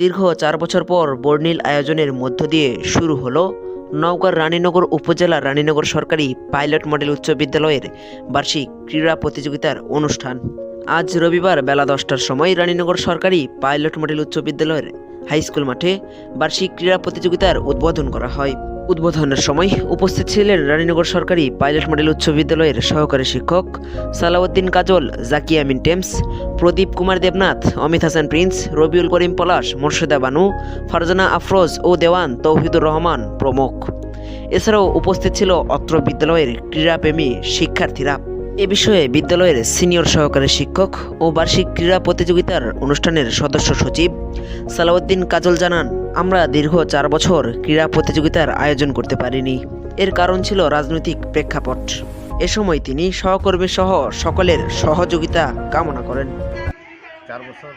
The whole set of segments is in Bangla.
দীর্ঘ চার বছর পর বর্ণিল আয়োজনের মধ্য দিয়ে শুরু হল নওগাঁর রানীনগর উপজেলার রানীনগর সরকারি পাইলট মডেল উচ্চ বিদ্যালয়ের বার্ষিক ক্রীড়া প্রতিযোগিতার অনুষ্ঠান। আজ রবিবার বেলা দশটার সময় রানীনগর সরকারি পাইলট মডেল উচ্চ বিদ্যালয়ের হাইস্কুল মাঠে বার্ষিক ক্রীড়া প্রতিযোগিতার উদ্বোধন করা হয়। উদ্বোধনের সময় উপস্থিত ছিলেন রানীনগর সরকারি পাইলট মডেল উচ্চ বিদ্যালয়ের সহকারী শিক্ষক সালাউদ্দিন কাজল জাকিয়া মিন টেমস, প্রদীপ কুমার দেবনাথ, অমিত হাসান প্রিন্স, রবিউল করিম পলাশ, মোর্শেদা বানু, ফারজানা আফরোজ ও দেওয়ান তৌহিদুর রহমান প্রমুখ। এছাড়াও উপস্থিত ছিল অত্র বিদ্যালয়ের ক্রীড়াপ্রেমী শিক্ষার্থীরা। এ বিষয়ে বিদ্যালয়ের সিনিয়র সহকারী শিক্ষক ও বার্ষিক ক্রীড়া প্রতিযোগিতার অনুষ্ঠানের সদস্য সচিব সালাউদ্দিন কাজল জানান, আমরা দীর্ঘ চার বছর ক্রীড়া প্রতিযোগিতার আয়োজন করতে পারিনি। এর কারণ ছিল রাজনৈতিক প্রেক্ষাপট। এ সময় তিনি সহকর্মী সহ সকলের সহযোগিতা কামনা করেন। চার বছর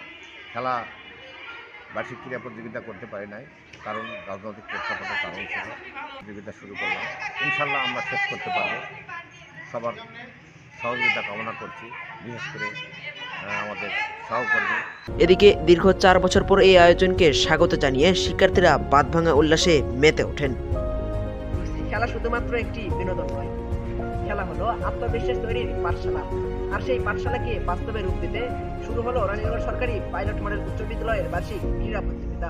খেলা বার্ষিক ক্রীড়া প্রতিযোগিতা করতে পারি নাই, কারণ রাজনৈতিক প্রেক্ষাপটের কারণ ছিল। প্রতিযোগিতা শুরু করলাম। ইনশাল্লাহ আমরা শেষ করতে পারব। সবার সহযোগিতা কামনা করছি বিশেষ করে আমাদের সহকর্মী। এদিকে দীর্ঘ চার বছর পর এই আয়োজনকে স্বাগত জানিয়ে শিক্ষার্থীরা বাঁধভাঙা উল্লাসে মেতে ওঠেন। খেলা শুধুমাত্র একটি বিনোদন নয় খেলা হলো আত্মবিশ্বাস তৈরির পাঠশালা। আর সেই পাঠশালাকে বাস্তবে রূপ দিতে শুরু হলো রানীনগর সরকারি পাইলট মডেল উচ্চ বিদ্যালয়ের বার্ষিক ক্রীড়া প্রতিযোগিতা।